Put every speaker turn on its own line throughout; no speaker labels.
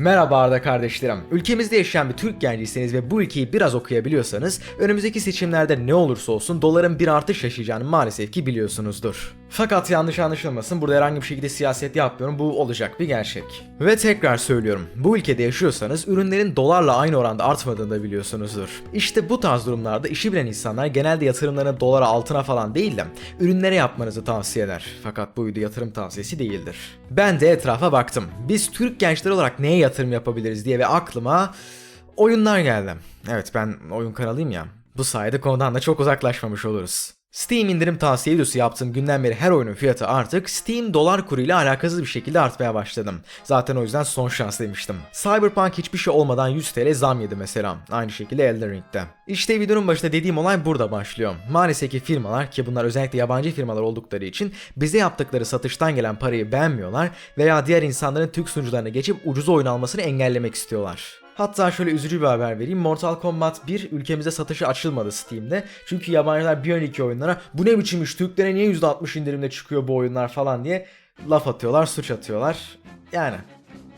Merhaba Arda kardeşlerim. Ülkemizde yaşayan bir Türk genciyseniz ve bu ülkeyi biraz okuyabiliyorsanız önümüzdeki seçimlerde ne olursa olsun doların bir artış yaşayacağını maalesef ki biliyorsunuzdur. Fakat yanlış anlaşılmasın burada herhangi bir şekilde siyaset yapmıyorum bu olacak bir gerçek. Ve tekrar söylüyorum bu ülkede yaşıyorsanız ürünlerin dolarla aynı oranda artmadığını da biliyorsunuzdur. İşte bu tarz durumlarda işi bilen insanlar genelde yatırımlarını dolara altına falan değil de ürünlere yapmanızı tavsiye eder. Fakat bu video yatırım tavsiyesi değildir. Ben de etrafa baktım. Biz Türk gençleri olarak neye yatırım yapabiliriz diye ve aklıma oyunlar geldi. Evet ben oyun kanalıyım ya. Bu sayede konudan da çok uzaklaşmamış oluruz. Steam indirim tavsiye videosu yaptığım günden beri her oyunun fiyatı artık Steam dolar kuru ile alakasız bir şekilde artmaya başladım. Zaten o yüzden son şans demiştim. Cyberpunk hiçbir şey olmadan 100 TL zam yedi mesela. Aynı şekilde Elden Ring'de. İşte videonun başında dediğim olay burada başlıyor. Maalesef ki firmalar ki bunlar özellikle yabancı firmalar oldukları için bize yaptıkları satıştan gelen parayı beğenmiyorlar veya diğer insanların Türk sunucularına geçip ucuz oyun almasını engellemek istiyorlar. Hatta şöyle üzücü bir haber vereyim. Mortal Kombat 1 ülkemize satışa açılmadı Steam'de. Çünkü yabancılar bir önceki oyunlara bu ne biçim iş Türklere niye %60 indirimde çıkıyor bu oyunlar falan diye laf atıyorlar, suç atıyorlar. Yani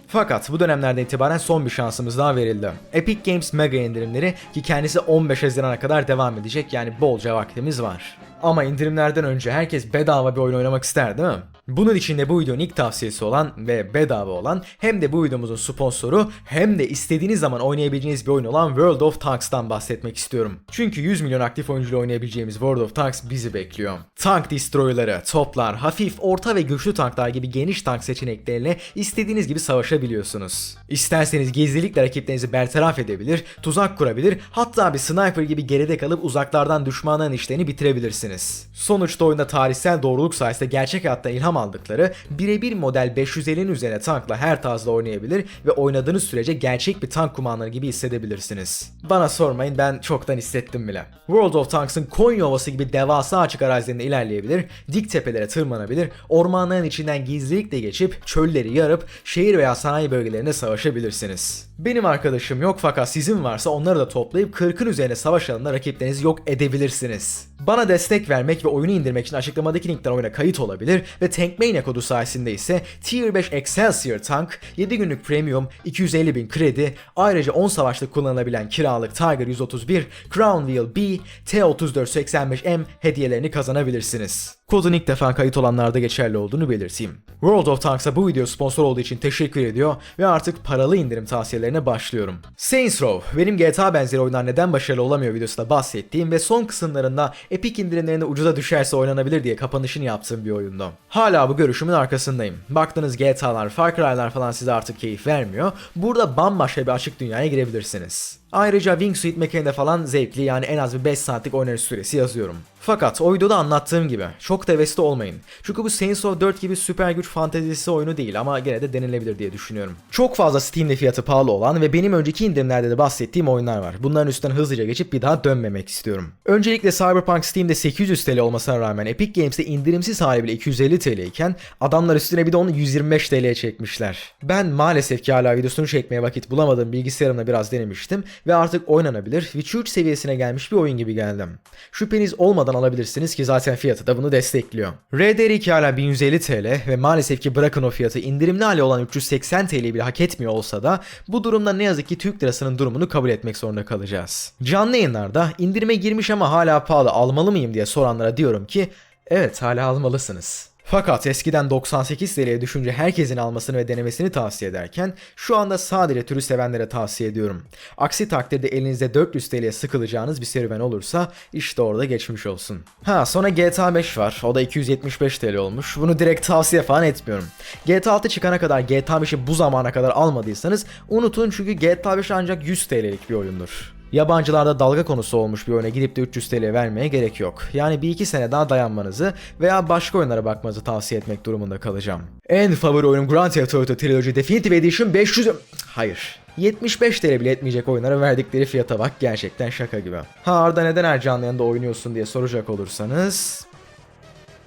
fakat bu dönemlerden itibaren son bir şansımız daha verildi. Epic Games mega indirimleri ki kendisi 15 Haziran'a kadar devam edecek yani bolca vaktimiz var. Ama indirimlerden önce herkes bedava bir oyun oynamak ister değil mi? Bunun için de bu videonun ilk tavsiyesi olan ve bedava olan hem de bu videomuzun sponsoru hem de istediğiniz zaman oynayabileceğiniz bir oyun olan World of Tanks'tan bahsetmek istiyorum. Çünkü 100 milyon aktif oyuncuyla oynayabileceğimiz World of Tanks bizi bekliyor. Tank destroyerları, toplar, hafif, orta ve güçlü tanklar gibi geniş tank seçenekleriyle istediğiniz gibi savaşabiliyorsunuz. İsterseniz gizlilikle rakiplerinizi bertaraf edebilir, tuzak kurabilir, hatta bir sniper gibi geride kalıp uzaklardan düşmanların işlerini bitirebilirsiniz. Sonuçta oyunda tarihsel doğruluk sayesinde gerçek hayatta ilham aldıkları birebir model 550'nin üzerine tankla her tarzda oynayabilir ve oynadığınız sürece gerçek bir tank kumandanı gibi hissedebilirsiniz. Bana sormayın ben çoktan hissettim bile. World of Tanks'ın Konya Ovası gibi devasa açık arazilerinde ilerleyebilir, dik tepelere tırmanabilir, ormanların içinden gizlilikle geçip çölleri yarıp şehir veya sanayi bölgelerinde savaşabilirsiniz. Benim arkadaşım yok fakat sizin varsa onları da toplayıp 40'ın üzerine savaş alanında rakiplerinizi yok edebilirsiniz. Bana destek vermek ve oyunu indirmek için açıklamadaki linkten oyuna kayıt olabilir ve Tankmania kodu sayesinde ise Tier 5 Excelsior Tank, 7 günlük premium, 250 bin kredi, ayrıca 10 savaşta kullanılabilen kiralık Tiger 131, Crown Wheel B, T3485M hediyelerini kazanabilirsiniz. Kodun ilk defa kayıt olanlarda geçerli olduğunu belirteyim. World of Tanks'a bu video sponsor olduğu için teşekkür ediyor ve artık paralı indirim tavsiyelerine başlıyorum. Saints Row, benim GTA benzeri oyunlar neden başarılı olamıyor videosunda bahsettiğim ve son kısımlarında Epic indirimlerinde ucuza düşerse oynanabilir diye kapanışını yaptığım bir oyundu. Hala bu görüşümün arkasındayım. Baktığınız GTA'lar, Far Cry'lar falan size artık keyif vermiyor. Burada bambaşka bir açık dünyaya girebilirsiniz. Ayrıca Wingsuit mekaniğinde falan zevkli yani en az bir 5 saatlik oynanış süresi yazıyorum. Fakat o videoda anlattığım gibi çok da olmayın. Çünkü bu Saints Row 4 gibi süper güç fantezisi oyunu değil ama gene de denilebilir diye düşünüyorum. Çok fazla Steam'de fiyatı pahalı olan ve benim önceki indirimlerde de bahsettiğim oyunlar var. Bunların üstünden hızlıca geçip bir daha dönmemek istiyorum. Öncelikle Cyberpunk Steam'de 800 TL olmasına rağmen Epic Games'te indirimsiz hali bile 250 TL iken adamlar üstüne bir de onu 125 TL'ye çekmişler. Ben maalesef ki hala videosunu çekmeye vakit bulamadığım bilgisayarımla biraz denemiştim ve artık oynanabilir Witcher 3 seviyesine gelmiş bir oyun gibi geldim. Şüpheniz olmadan alabilirsiniz ki zaten fiyatı da bunu destekliyor. RDR2 hala 1150 TL ve maalesef ki bırakın o fiyatı indirimli hali olan 380 TL bile hak etmiyor olsa da bu durumda ne yazık ki Türk lirasının durumunu kabul etmek zorunda kalacağız. Canlı yayınlarda indirime girmiş ama hala pahalı almalı mıyım diye soranlara diyorum ki evet hala almalısınız. Fakat eskiden 98 TL'ye düşünce herkesin almasını ve denemesini tavsiye ederken şu anda sadece türü sevenlere tavsiye ediyorum. Aksi takdirde elinizde 400 TL'ye sıkılacağınız bir serüven olursa işte orada geçmiş olsun. Ha sonra GTA 5 var. O da 275 TL olmuş. Bunu direkt tavsiye falan etmiyorum. GTA 6 çıkana kadar GTA 5'i bu zamana kadar almadıysanız unutun çünkü GTA 5 ancak 100 TL'lik bir oyundur. Yabancılarda dalga konusu olmuş bir oyuna gidip de 300 TL vermeye gerek yok. Yani bir iki sene daha dayanmanızı veya başka oyunlara bakmanızı tavsiye etmek durumunda kalacağım. En favori oyunum Grand Theft Auto Trilogy Definitive Edition 500... Hayır. 75 TL bile etmeyecek oyunlara verdikleri fiyata bak gerçekten şaka gibi. Ha Arda neden her canlı yayında oynuyorsun diye soracak olursanız...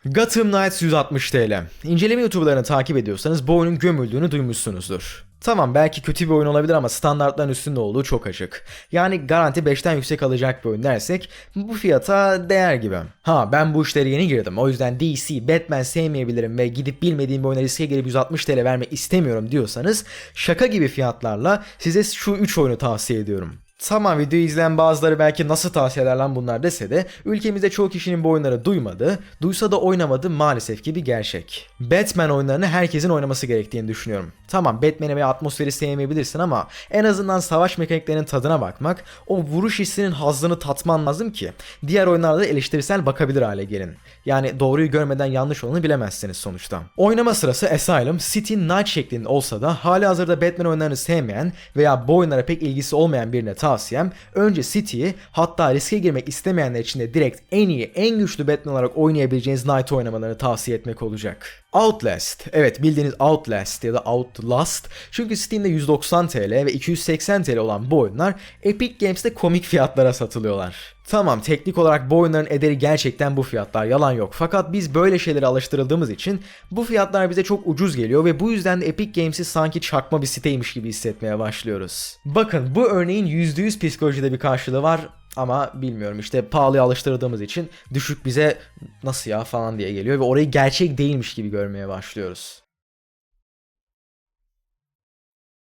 Gotham Knights 160 TL. İnceleme YouTube'larını takip ediyorsanız bu oyunun gömüldüğünü duymuşsunuzdur. Tamam belki kötü bir oyun olabilir ama standartların üstünde olduğu çok açık. Yani garanti 5'ten yüksek alacak bir oyun dersek bu fiyata değer gibi. Ha ben bu işlere yeni girdim o yüzden DC, Batman sevmeyebilirim ve gidip bilmediğim bir oyuna riske girip 160 TL vermek istemiyorum diyorsanız şaka gibi fiyatlarla size şu 3 oyunu tavsiye ediyorum. Tamam videoyu izleyen bazıları belki nasıl tavsiyeler lan bunlar dese de ülkemizde çoğu kişinin bu oyunları duymadı, duysa da oynamadı maalesef ki bir gerçek. Batman oyunlarını herkesin oynaması gerektiğini düşünüyorum. Tamam Batman'i veya atmosferi sevmeyebilirsin ama en azından savaş mekaniklerinin tadına bakmak, o vuruş hissinin hazzını tatman lazım ki diğer oyunlarda da eleştirisel bakabilir hale gelin. Yani doğruyu görmeden yanlış olanı bilemezsiniz sonuçta. Oynama sırası Asylum, City, Night şeklinde olsa da hali hazırda Batman oyunlarını sevmeyen veya bu oyunlara pek ilgisi olmayan birine tavsiyem önce City'yi hatta riske girmek istemeyenler için de direkt en iyi, en güçlü Batman olarak oynayabileceğiniz Night oynamalarını tavsiye etmek olacak. Outlast. Evet bildiğiniz Outlast ya da Outlast. Çünkü Steam'de 190 TL ve 280 TL olan bu oyunlar Epic Games'te komik fiyatlara satılıyorlar. Tamam teknik olarak bu oyunların ederi gerçekten bu fiyatlar yalan yok. Fakat biz böyle şeylere alıştırıldığımız için bu fiyatlar bize çok ucuz geliyor ve bu yüzden de Epic Games'i sanki çakma bir siteymiş gibi hissetmeye başlıyoruz. Bakın bu örneğin %100 psikolojide bir karşılığı var ama bilmiyorum işte pahalıya alıştırdığımız için düşük bize nasıl ya falan diye geliyor ve orayı gerçek değilmiş gibi görmeye başlıyoruz.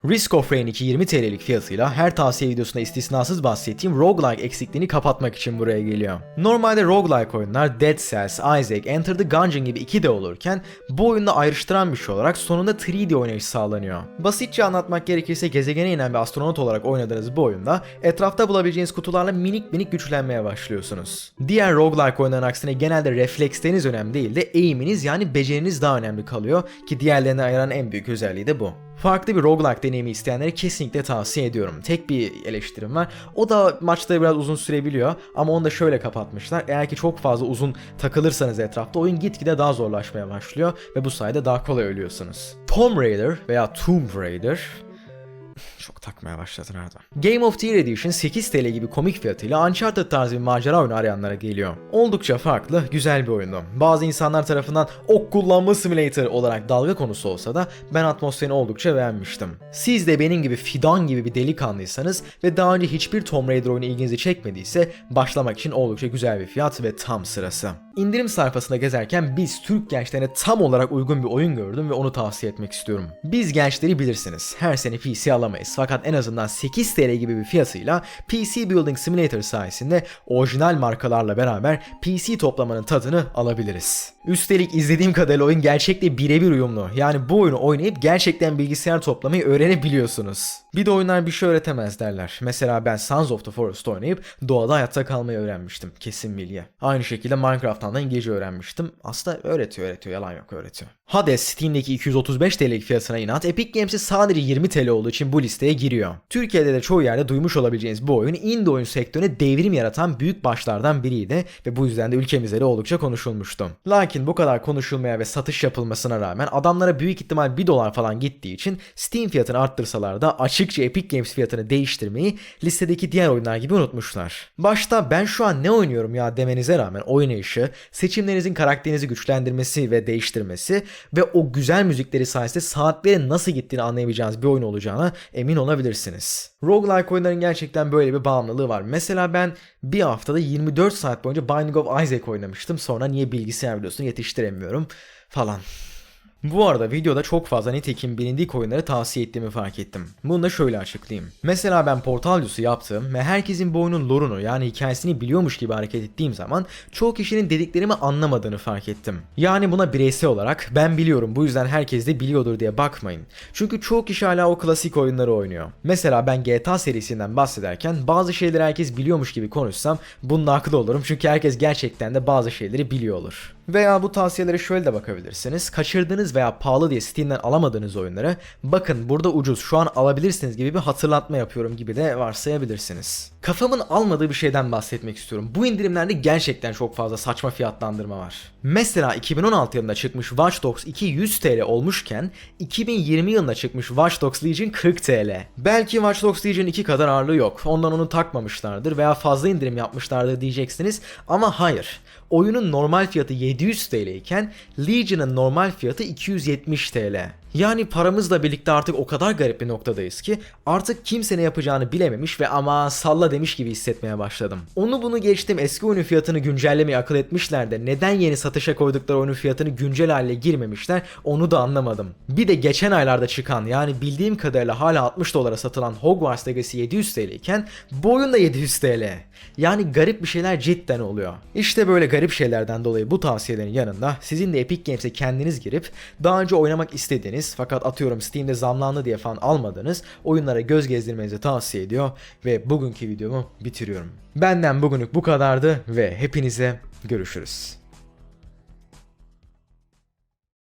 Risk of Rain 2 20 TL'lik fiyatıyla her tavsiye videosunda istisnasız bahsettiğim roguelike eksikliğini kapatmak için buraya geliyor. Normalde roguelike oyunlar Dead Cells, Isaac, Enter the Gungeon gibi 2D olurken bu oyunda ayrıştıran bir şey olarak sonunda 3D oynayış sağlanıyor. Basitçe anlatmak gerekirse gezegene inen bir astronot olarak oynadığınız bu oyunda etrafta bulabileceğiniz kutularla minik minik güçlenmeye başlıyorsunuz. Diğer roguelike oyunların aksine genelde refleksleriniz önemli değil de eğiminiz yani beceriniz daha önemli kalıyor ki diğerlerine ayıran en büyük özelliği de bu. Farklı bir roguelike deneyimi isteyenlere kesinlikle tavsiye ediyorum. Tek bir eleştirim var. O da maçları biraz uzun sürebiliyor ama onu da şöyle kapatmışlar. Eğer ki çok fazla uzun takılırsanız etrafta oyun gitgide daha zorlaşmaya başlıyor ve bu sayede daha kolay ölüyorsunuz. Tomb Raider veya Tomb Raider çok takmaya başladı nereden? Game of the Year Edition 8 TL gibi komik fiyatıyla Uncharted tarzı bir macera oyunu arayanlara geliyor. Oldukça farklı, güzel bir oyundu. Bazı insanlar tarafından ok kullanma simulator olarak dalga konusu olsa da ben atmosferini oldukça beğenmiştim. Siz de benim gibi fidan gibi bir delikanlıysanız ve daha önce hiçbir Tomb Raider oyunu ilginizi çekmediyse başlamak için oldukça güzel bir fiyat ve tam sırası. İndirim sayfasında gezerken biz Türk gençlerine tam olarak uygun bir oyun gördüm ve onu tavsiye etmek istiyorum. Biz gençleri bilirsiniz. Her sene PC alamayız fakat en azından 8 TL gibi bir fiyatıyla PC Building Simulator sayesinde orijinal markalarla beraber PC toplamanın tadını alabiliriz. Üstelik izlediğim kadarıyla oyun gerçekle birebir uyumlu. Yani bu oyunu oynayıp gerçekten bilgisayar toplamayı öğrenebiliyorsunuz. Bir de oyunlar bir şey öğretemez derler. Mesela ben Sons of the Forest oynayıp doğada hayatta kalmayı öğrenmiştim. Kesin bilgi. Aynı şekilde Minecraft'tan da İngilizce öğrenmiştim. Aslında öğretiyor öğretiyor yalan yok öğretiyor. Hades Steam'deki 235 TL'lik fiyatına inat Epic Games'e sadece 20 TL olduğu için bu listeye giriyor. Türkiye'de de çoğu yerde duymuş olabileceğiniz bu oyun indie oyun sektörüne devrim yaratan büyük başlardan biriydi ve bu yüzden de ülkemizde de oldukça konuşulmuştu. Lakin bu kadar konuşulmaya ve satış yapılmasına rağmen adamlara büyük ihtimal 1 dolar falan gittiği için Steam fiyatını arttırsalar da açıkça Epic Games fiyatını değiştirmeyi listedeki diğer oyunlar gibi unutmuşlar. Başta ben şu an ne oynuyorum ya demenize rağmen oynayışı, seçimlerinizin karakterinizi güçlendirmesi ve değiştirmesi ve o güzel müzikleri sayesinde saatlerin nasıl gittiğini anlayabileceğiniz bir oyun olacağına emin olabilirsiniz. Roguelike oyunların gerçekten böyle bir bağımlılığı var. Mesela ben bir haftada 24 saat boyunca Binding of Isaac oynamıştım. Sonra niye bilgisayar videosunu yetiştiremiyorum falan. Bu arada videoda çok fazla nitekim bilindik oyunları tavsiye ettiğimi fark ettim. Bunu da şöyle açıklayayım. Mesela ben portal videosu yaptım ve herkesin bu oyunun yani hikayesini biliyormuş gibi hareket ettiğim zaman çoğu kişinin dediklerimi anlamadığını fark ettim. Yani buna bireysel olarak ben biliyorum bu yüzden herkes de biliyordur diye bakmayın. Çünkü çoğu kişi hala o klasik oyunları oynuyor. Mesela ben GTA serisinden bahsederken bazı şeyleri herkes biliyormuş gibi konuşsam bunun haklı olurum çünkü herkes gerçekten de bazı şeyleri biliyor olur. Veya bu tavsiyelere şöyle de bakabilirsiniz. Kaçırdığınız veya pahalı diye Steam'den alamadığınız oyunları bakın burada ucuz şu an alabilirsiniz gibi bir hatırlatma yapıyorum gibi de varsayabilirsiniz. Kafamın almadığı bir şeyden bahsetmek istiyorum. Bu indirimlerde gerçekten çok fazla saçma fiyatlandırma var. Mesela 2016 yılında çıkmış Watch Dogs 2 100 TL olmuşken 2020 yılında çıkmış Watch Dogs Legion 40 TL. Belki Watch Dogs Legion 2 kadar ağırlığı yok. Ondan onu takmamışlardır veya fazla indirim yapmışlardır diyeceksiniz ama hayır. Oyunun normal fiyatı 700 TL iken Legion'ın normal fiyatı 270 TL. Yani paramızla birlikte artık o kadar garip bir noktadayız ki artık kimse ne yapacağını bilememiş ve ama salla demiş gibi hissetmeye başladım. Onu bunu geçtim eski oyunun fiyatını güncellemeyi akıl etmişler de neden yeni satışa koydukları oyunun fiyatını güncel hale girmemişler onu da anlamadım. Bir de geçen aylarda çıkan yani bildiğim kadarıyla hala 60 dolara satılan Hogwarts Legacy 700 TL iken bu oyun da 700 TL. Yani garip bir şeyler cidden oluyor. İşte böyle garip şeylerden dolayı bu tavsiyelerin yanında sizin de Epic Games'e kendiniz girip daha önce oynamak istediğiniz fakat atıyorum Steam'de zamlandı diye falan almadığınız oyunlara göz gezdirmenizi tavsiye ediyor ve bugünkü videomu bitiriyorum. Benden bugünlük bu kadardı ve hepinize görüşürüz.